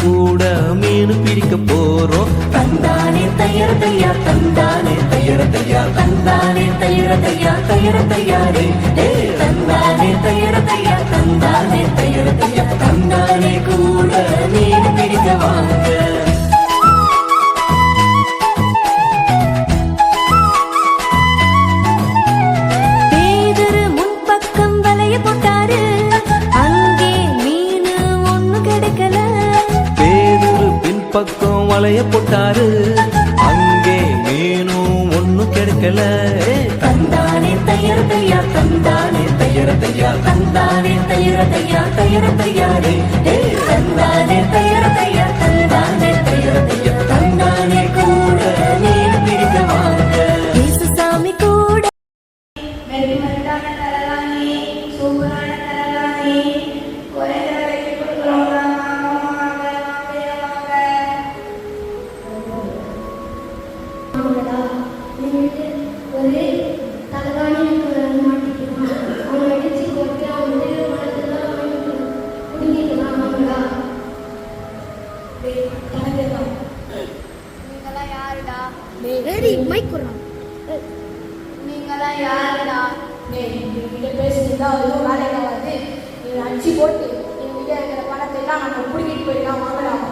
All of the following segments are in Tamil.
கூட மீன் பிரிக்க போறோம். தந்தானே தயரதையா தந்தானே தயரதையா தந்தானே தயரதையா தயரதையா தந்தானே தயரதையா தந்தானே தயரதையா தந்தானே கூட மீன் பிடிக்கவா பக்கம் வளைய போட்டாரு. அங்கே மீனும் ஒன்னும் கெடுக்கல. தந்தானே தையரதையா தந்தானே தையரதையா தந்தானே தையரதையா தையரதையா தந்தானே தையரதையா தந்தானே தையரதையா read my Quran. நீங்களாம் யாருடா என்கிட்ட பேசுறீங்களா ஒரு வேலையில வந்து அடிச்சு போட்டு என்கிட்ட இருக்கிற பணத்தை எல்லாம் நம்ம பிடிக்கிட்டு போயிடலாம் வாங்கலாம்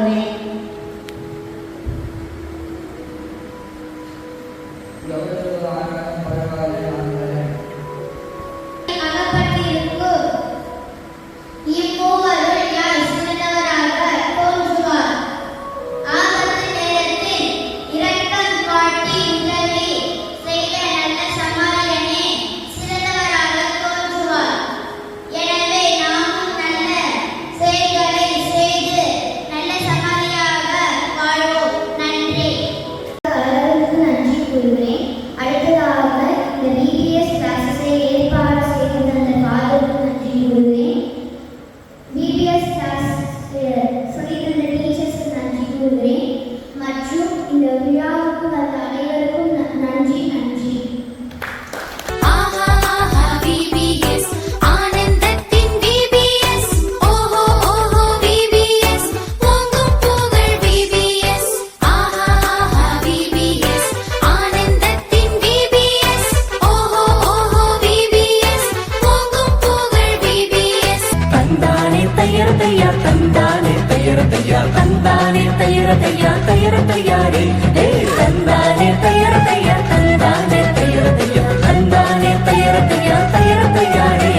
Amen. தந்தானே தயிர தையா தயிர தையாரே. தந்தானே தயிர தையா தந்தானே தயிர தையா தந்தானே தயிர தையா தயிர தையாரே.